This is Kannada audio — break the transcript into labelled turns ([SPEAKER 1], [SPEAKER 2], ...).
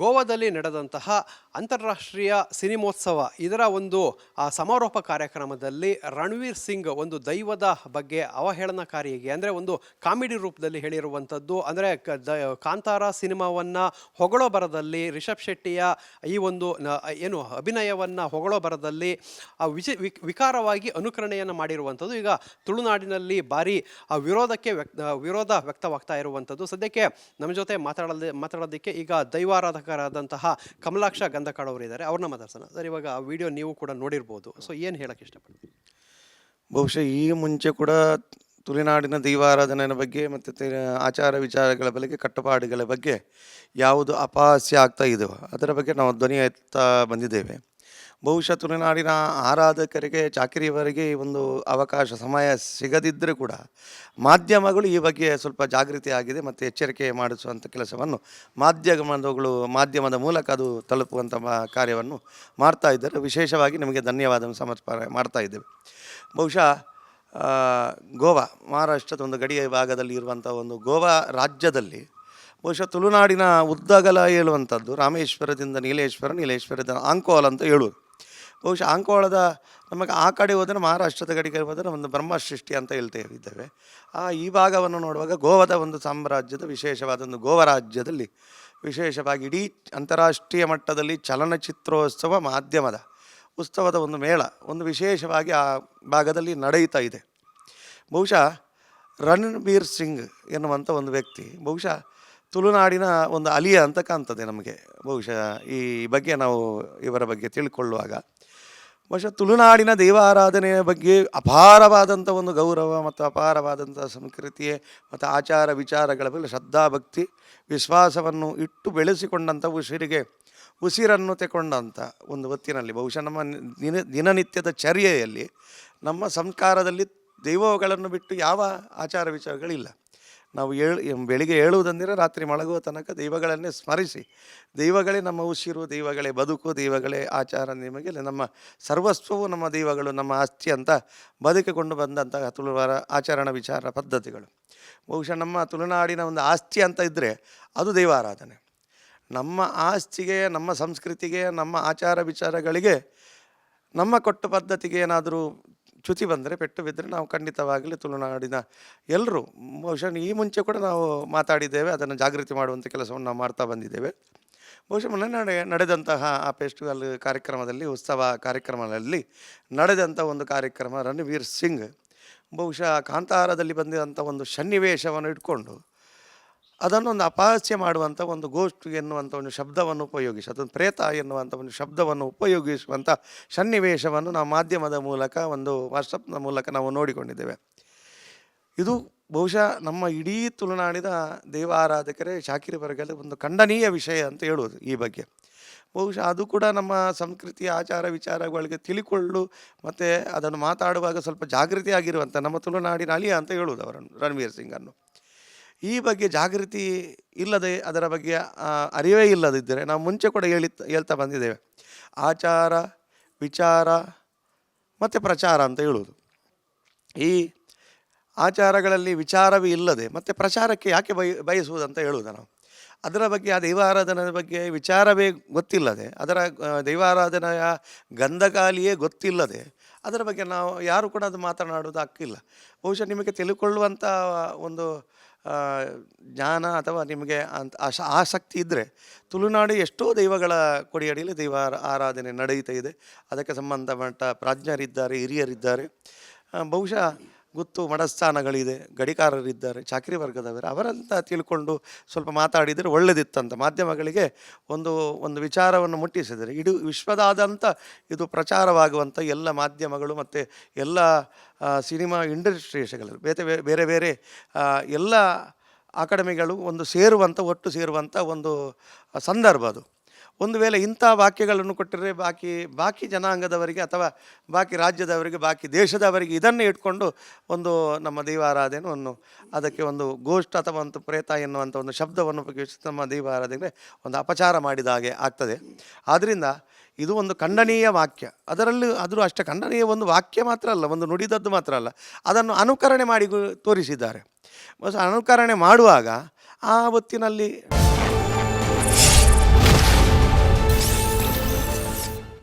[SPEAKER 1] ಗೋವಾದಲ್ಲಿ ನಡೆದಂತಹ ಅಂತಾರಾಷ್ಟ್ರೀಯ ಸಿನಿಮೋತ್ಸವ, ಇದರ ಒಂದು ಸಮಾರೋಪ ಕಾರ್ಯಕ್ರಮದಲ್ಲಿ ರಣವೀರ್ ಸಿಂಗ್ ಒಂದು ದೈವದ ಬಗ್ಗೆ ಅವಹೇಳನಕಾರಿಯಾಗಿ ಅಂದರೆ ಒಂದು ಕಾಮಿಡಿ ರೂಪದಲ್ಲಿ ಹೇಳಿರುವಂಥದ್ದು, ಅಂದರೆ ಕಾಂತಾರ ಸಿನಿಮಾವನ್ನು ಹೊಗಳೋ ಬರದಲ್ಲಿ ರಿಷಬ್ ಶೆಟ್ಟಿಯ ಈ ಒಂದು ಏನು, ಅಭಿನಯವನ್ನು ಹೊಗಳೋ ಬರದಲ್ಲಿ ವಿಚ ವಿಕ್- ವಿಕಾರವಾಗಿ ಅನುಕರಣೆಯನ್ನು ಮಾಡಿರುವಂಥದ್ದು. ಈಗ ತುಳುನಾಡಿನಲ್ಲಿ ಭಾರಿ ವಿರೋಧಕ್ಕೆ ವ್ಯಕ್ತ, ವಿರೋಧ ವ್ಯಕ್ತವಾಗ್ತಾ ಇರುವಂಥದ್ದು. ಸದ್ಯಕ್ಕೆ ನಮ್ಮ ಜೊತೆ ಮಾತಾಡಲ್ ಮಾತಾಡೋದಕ್ಕೆ ಈಗ ದೈವಾರಾಧಕರಾದಂತಹ ಕಮಲಾಕ್ಷ ಗಂಧಕಾಡ್ ಅವರು ಇದ್ದಾರೆ ಅವ್ರನ್ನ ಮಾತಾಡ್ಸೋಣ. ಸರ್, ಇವಾಗ ಆ ವಿಡಿಯೋ ನೀವು ಕೂಡ ನೋಡಿರ್ಬೋದು. ಸೊ ಏನು ಹೇಳಕ್ಕೆ ಇಷ್ಟಪಡ್ತೀವಿ
[SPEAKER 2] ಬಹುಶಃ ಈ ಮುಂಚೆ ಕೂಡ ತುಳುನಾಡಿನ ದೈವಾರಾಧನೆಯ ಬಗ್ಗೆ ಮತ್ತು ಆಚಾರ ವಿಚಾರಗಳ ಬಗ್ಗೆ ಕಟ್ಟುಪಾಡುಗಳ ಬಗ್ಗೆ ಯಾವುದು ಅಪಹಾಸ್ಯ ಆಗ್ತಾ ಇದೆಯೋ ಅದರ ಬಗ್ಗೆ ನಾವು ಧ್ವನಿ ಎತ್ತಾ ಬಂದಿದ್ದೇವೆ. ಬಹುಶಃ ತುಳುನಾಡಿನ ಆರಾಧಕರಿಗೆ, ಚಾಕರಿಯವರಿಗೆ ಒಂದು ಅವಕಾಶ, ಸಮಯ ಸಿಗದಿದ್ದರೂ ಕೂಡ ಮಾಧ್ಯಮಗಳು ಈ ಬಗ್ಗೆ ಸ್ವಲ್ಪ ಜಾಗೃತಿ ಆಗಿದೆ ಮತ್ತು ಎಚ್ಚರಿಕೆ ಮಾಡಿಸುವಂಥ ಕೆಲಸವನ್ನು ಮಾಧ್ಯಮಗಳು ಮಾಧ್ಯಮದ ಮೂಲಕ ಅದು ತಲುಪುವಂಥ ಕಾರ್ಯವನ್ನು ಮಾಡ್ತಾ ಇದ್ದಾರೆ. ವಿಶೇಷವಾಗಿ ನಿಮಗೆ ಧನ್ಯವಾದ ಸಮರ್ಪಣೆ ಮಾಡ್ತಾ ಇದ್ದೇವೆ. ಬಹುಶಃ ಗೋವಾ, ಮಹಾರಾಷ್ಟ್ರದ ಒಂದು ಗಡಿಯ ಭಾಗದಲ್ಲಿ ಇರುವಂಥ ಒಂದು ಗೋವಾ ರಾಜ್ಯದಲ್ಲಿ ಬಹುಶಃ ತುಳುನಾಡಿನ ಉದ್ದಗಲ ಹೇಳುವಂಥದ್ದು ರಾಮೇಶ್ವರದಿಂದ ನೀಲೇಶ್ವರ ನೀಲೇಶ್ವರದಿಂದ ಆಂಕೋಲ್ ಅಂತ ಹೇಳುವುದು ಬಹುಶಃ ಅಂಕೋಳದ ನಮಗೆ ಆ ಕಡೆ ಹೋದರೆ ಮಹಾರಾಷ್ಟ್ರದ ಕಡೆಗೆ ಹೋದರೆ ಒಂದು ಬ್ರಹ್ಮ ಸೃಷ್ಟಿ ಅಂತ ಹೇಳ್ತೇವೆ ಇದ್ದೇವೆ. ಆ ಈ ಭಾಗವನ್ನು ನೋಡುವಾಗ ಗೋವಾದ ಒಂದು ಸಾಮ್ರಾಜ್ಯದ ವಿಶೇಷವಾದ ಒಂದು ಗೋವರಾಜ್ಯದಲ್ಲಿ ವಿಶೇಷವಾಗಿ ಇಡೀ ಅಂತಾರಾಷ್ಟ್ರೀಯ ಮಟ್ಟದಲ್ಲಿ ಚಲನಚಿತ್ರೋತ್ಸವ ಮಾಧ್ಯಮದ ಉತ್ಸವದ ಒಂದು ಮೇಳ, ಒಂದು ವಿಶೇಷವಾಗಿ ಆ ಭಾಗದಲ್ಲಿ ನಡೆಯುತ್ತಾ ಇದೆ. ಬಹುಶಃ ರಣಬೀರ್ ಸಿಂಗ್ ಎನ್ನುವಂಥ ಒಂದು ವ್ಯಕ್ತಿ, ಬಹುಶಃ ತುಳುನಾಡಿನ ಒಂದು ಅಲಿಯ ಅಂತ ಕಾಣ್ತದೆ ನಮಗೆ. ಬಹುಶಃ ಈ ಬಗ್ಗೆ ನಾವು ಇವರ ಬಗ್ಗೆ ತಿಳ್ಕೊಳ್ಳುವಾಗ. ಬಹುಶಃ ತುಳುನಾಡಿನ ದೇವಾರಾಧನೆಯ ಬಗ್ಗೆ ಅಪಾರವಾದಂಥ ಒಂದು ಗೌರವ ಮತ್ತು ಅಪಾರವಾದಂಥ ಸಂಸ್ಕೃತಿಯೇ ಮತ್ತು ಆಚಾರ ವಿಚಾರಗಳ ಮೇಲೆ ಶ್ರದ್ಧಾಭಕ್ತಿ, ವಿಶ್ವಾಸವನ್ನು ಇಟ್ಟು ಬೆಳೆಸಿಕೊಂಡಂಥ ಉಸಿರಿಗೆ, ಉಸಿರನ್ನು ತೆಕೊಂಡಂಥ ಒಂದು ಹೊತ್ತಿನಲ್ಲಿ. ಬಹುಶಃ ನಮ್ಮ ದಿನ, ದಿನನಿತ್ಯದ ಚರ್ಯೆಯಲ್ಲಿ ನಮ್ಮ ಸಂಸ್ಕಾರದಲ್ಲಿ ದೈವಗಳನ್ನು ಬಿಟ್ಟು ಯಾವ ಆಚಾರ ವಿಚಾರಗಳಿಲ್ಲ. ನಾವು ಏಳು ಬೆಳಿಗ್ಗೆ ಏಳುವುದಂದರೆ ರಾತ್ರಿ ಮಲಗುವ ತನಕ ದೈವಗಳನ್ನೇ ಸ್ಮರಿಸಿ. ದೈವಗಳೇ ನಮ್ಮ ಉಸಿರು, ದೈವಗಳೇ ಬದುಕು, ದೈವಗಳೇ ಆಚಾರ ನಿಮಗೆ ನಮ್ಮ ಸರ್ವಸ್ವವು ನಮ್ಮ ದೈವಗಳು, ನಮ್ಮ ಆಸ್ತಿ ಅಂತ ಬದುಕಿಕೊಂಡು ಬಂದಂತಹ ತುಳುವಾರ ಆಚರಣ ವಿಚಾರ ಪದ್ಧತಿಗಳು. ಬಹುಶಃ ನಮ್ಮ ತುಳುನಾಡಿನ ಒಂದು ಆಸ್ತಿ ಅಂತ ಇದ್ದರೆ ಅದು ದೈವಾರಾಧನೆ. ನಮ್ಮ ಆಸ್ತಿಗೆ, ನಮ್ಮ ಸಂಸ್ಕೃತಿಗೆ, ನಮ್ಮ ಆಚಾರ ವಿಚಾರಗಳಿಗೆ, ನಮ್ಮ ಕೊಟ್ಟ ಪದ್ಧತಿಗೆ ಏನಾದರೂ ಚ್ಯುತಿ ಬಂದರೆ ಪೆಟ್ಟು ಬಿದ್ದರೆ ನಾವು ಖಂಡಿತವಾಗಲಿ ತುಳುನಾಡಿನ ಎಲ್ಲರೂ, ಬಹುಶಃ ಈ ಮುಂಚೆ ಕೂಡ ನಾವು ಮಾತಾಡಿದ್ದೇವೆ, ಅದನ್ನು ಜಾಗೃತಿ ಮಾಡುವಂಥ ಕೆಲಸವನ್ನು ನಾವು ಮಾಡ್ತಾ ಬಂದಿದ್ದೇವೆ. ಬಹುಶಃ ಮೊನ್ನೆ ನಡೆ, ನಡೆದಂತಹ ಆ ಫೆಸ್ಟಿವಲ್ ಕಾರ್ಯಕ್ರಮದಲ್ಲಿ, ಉತ್ಸವ ಕಾರ್ಯಕ್ರಮದಲ್ಲಿ ನಡೆದಂಥ ಒಂದು ಕಾರ್ಯಕ್ರಮ ರಣವೀರ್ ಸಿಂಗ್, ಬಹುಶಃ ಕಾಂತಾರದಲ್ಲಿ ಬಂದಿದಂಥ ಒಂದು ಸನ್ನಿವೇಶವನ್ನು ಇಟ್ಕೊಂಡು ಅದನ್ನು ಒಂದು ಅಪಹಾಸ್ಯ ಮಾಡುವಂಥ ಒಂದು ಗೋಷ್ಠಿ ಎನ್ನುವಂಥ ಒಂದು ಶಬ್ದವನ್ನು ಉಪಯೋಗಿಸಿ, ಅದೊಂದು ಪ್ರೇತ ಎನ್ನುವಂಥ ಒಂದು ಶಬ್ದವನ್ನು ಉಪಯೋಗಿಸುವಂಥ ಸನ್ನಿವೇಶವನ್ನು ನಾವು ಮಾಧ್ಯಮದ ಮೂಲಕ, ಒಂದು ವಾಟ್ಸಪ್ನ ಮೂಲಕ ನಾವು ನೋಡಿಕೊಂಡಿದ್ದೇವೆ. ಇದು ಬಹುಶಃ ನಮ್ಮ ಇಡೀ ತುಳುನಾಡಿನ ದೇವಾರಾಧಕರೆ ಆರಾಧಕರೇ ಶಾಕಿರಿ ಬರಗಲ್ಲಿ ಒಂದು ಖಂಡನೀಯ ವಿಷಯ ಅಂತ ಹೇಳುವುದು ಈ ಬಗ್ಗೆ. ಬಹುಶಃ ಅದು ಕೂಡ ನಮ್ಮ ಸಂಸ್ಕೃತಿ, ಆಚಾರ ವಿಚಾರಗಳಿಗೆ ತಿಳಿಕೊಳ್ಳು, ಮತ್ತು ಅದನ್ನು ಮಾತಾಡುವಾಗ ಸ್ವಲ್ಪ ಜಾಗೃತಿ ಆಗಿರುವಂಥ ನಮ್ಮ ತುಳುನಾಡಿನ ಅಲಿಯ ಅಂತ ಹೇಳುವುದು ಅವರನ್ನು, ರಣವೀರ್ ಸಿಂಗನ್ನು ಈ ಬಗ್ಗೆ ಜಾಗೃತಿ ಇಲ್ಲದೆ ಅದರ ಬಗ್ಗೆ ಅರಿವೇ ಇಲ್ಲದಿದ್ದರೆ ನಾವು ಮುಂಚೆ ಕೂಡ ಹೇಳಿ ಹೇಳ್ತಾ ಬಂದಿದ್ದೇವೆ. ಆಚಾರ, ವಿಚಾರ ಮತ್ತು ಪ್ರಚಾರ ಅಂತ ಹೇಳುವುದು. ಈ ಆಚಾರಗಳಲ್ಲಿ ವಿಚಾರವೇ ಇಲ್ಲದೆ ಮತ್ತು ಪ್ರಚಾರಕ್ಕೆ ಯಾಕೆ ಬಯ ಬಯಸುವುದಂತ ಹೇಳುವುದು ನಾವು. ಅದರ ಬಗ್ಗೆ, ಆ ದೈವಾರಾಧನೆಯ ಬಗ್ಗೆ ವಿಚಾರವೇ ಗೊತ್ತಿಲ್ಲದೆ, ಅದರ ದೈವಾರಾಧನೆಯ ಗಂಧಗಾಲಿಯೇ ಗೊತ್ತಿಲ್ಲದೆ ಅದರ ಬಗ್ಗೆ ನಾವು ಯಾರು ಕೂಡ ಅದು ಮಾತನಾಡೋದು ಹಕ್ಕಿಲ್ಲ. ಬಹುಶಃ ನಿಮಗೆ ತಿಳ್ಕೊಳ್ಳುವಂಥ ಒಂದು ಜ್ಞಾನ ಅಥವಾ ನಿಮಗೆ ಅಂತ ಆಸಕ್ತಿ ಇದ್ದರೆ ತುಳುನಾಡು ಎಷ್ಟೋ ದೈವಗಳ ಕೊಡಿಯಡಿಯಲ್ಲಿ ದೈವ ಆರ- ಆರಾಧನೆ ನಡೆಯುತ್ತಾ ಇದೆ. ಅದಕ್ಕೆ ಸಂಬಂಧಪಟ್ಟ ಪ್ರಾಜ್ಞರಿದ್ದಾರೆ, ಹಿರಿಯರಿದ್ದಾರೆ. ಬಹುಶಃ ಗುತ್ತು ಮಡಸ್ಥಾನಗಳಿದೆ ಗಡಿಕಾರರಿದ್ದಾರೆ, ಚಾಕರಿ ವರ್ಗದವರು, ಅವರಂತ ತಿಳ್ಕೊಂಡು ಸ್ವಲ್ಪ ಮಾತಾಡಿದರೆ ಒಳ್ಳೆದಿತ್ತಂತ ಮಾಧ್ಯಮಗಳಿಗೆ ಒಂದು ಒಂದು ವಿಚಾರವನ್ನು ಮುಟ್ಟಿಸಿದರೆ. ಇಡೀ ವಿಶ್ವದಾದಂಥ ಇದು ಪ್ರಚಾರವಾಗುವಂಥ ಎಲ್ಲ ಮಾಧ್ಯಮಗಳು ಮತ್ತು ಎಲ್ಲ ಸಿನಿಮಾ ಇಂಡಸ್ಟ್ರೀಸ್ಗಳು ಬೇರೆ ಬೇರೆ ಬೇರೆ ಎಲ್ಲ ಅಕಾಡೆಮಿಗಳು ಒಂದು ಸೇರುವಂಥ, ಒಟ್ಟು ಸೇರುವಂಥ ಒಂದು ಸಂದರ್ಭ ಅದು. ಒಂದು ವೇಳೆ ಇಂಥ ವಾಕ್ಯಗಳನ್ನು ಕೊಟ್ಟರೆ ಬಾಕಿ ಬಾಕಿ ಜನಾಂಗದವರಿಗೆ ಅಥವಾ ಬಾಕಿ ರಾಜ್ಯದವರಿಗೆ, ಬಾಕಿ ದೇಶದವರಿಗೆ ಇದನ್ನೇ ಇಟ್ಕೊಂಡು ಒಂದು ನಮ್ಮ ದೈವಾರಾಧನೆಯನ್ನು ಅದಕ್ಕೆ ಒಂದು ಗೋಷ್ಠ ಅಥವಾ ಒಂದು ಪ್ರೇತ ಎನ್ನುವಂಥ ಒಂದು ಶಬ್ದವನ್ನು ಉಪಯೋಗಿಸಿ ನಮ್ಮ ದೈವಾರಾಧನೆಗೆ ಒಂದು ಅಪಚಾರ ಮಾಡಿದ ಹಾಗೆ ಆಗ್ತದೆ. ಆದ್ದರಿಂದ ಇದು ಒಂದು ಖಂಡನೀಯ ವಾಕ್ಯ. ಅದರಲ್ಲಿ ಆದರೂ ಅಷ್ಟೇ ಖಂಡನೀಯ ಒಂದು ವಾಕ್ಯ ಮಾತ್ರ ಅಲ್ಲ, ಒಂದು ನುಡಿದದ್ದು ಮಾತ್ರ ಅಲ್ಲ. ಅದನ್ನು ಅನುಕರಣೆ ಮಾಡಿ ತೋರಿಸಿದ್ದಾರೆ. ಅನುಕರಣೆ ಮಾಡುವಾಗ ಆ ಹೊತ್ತಿನಲ್ಲಿ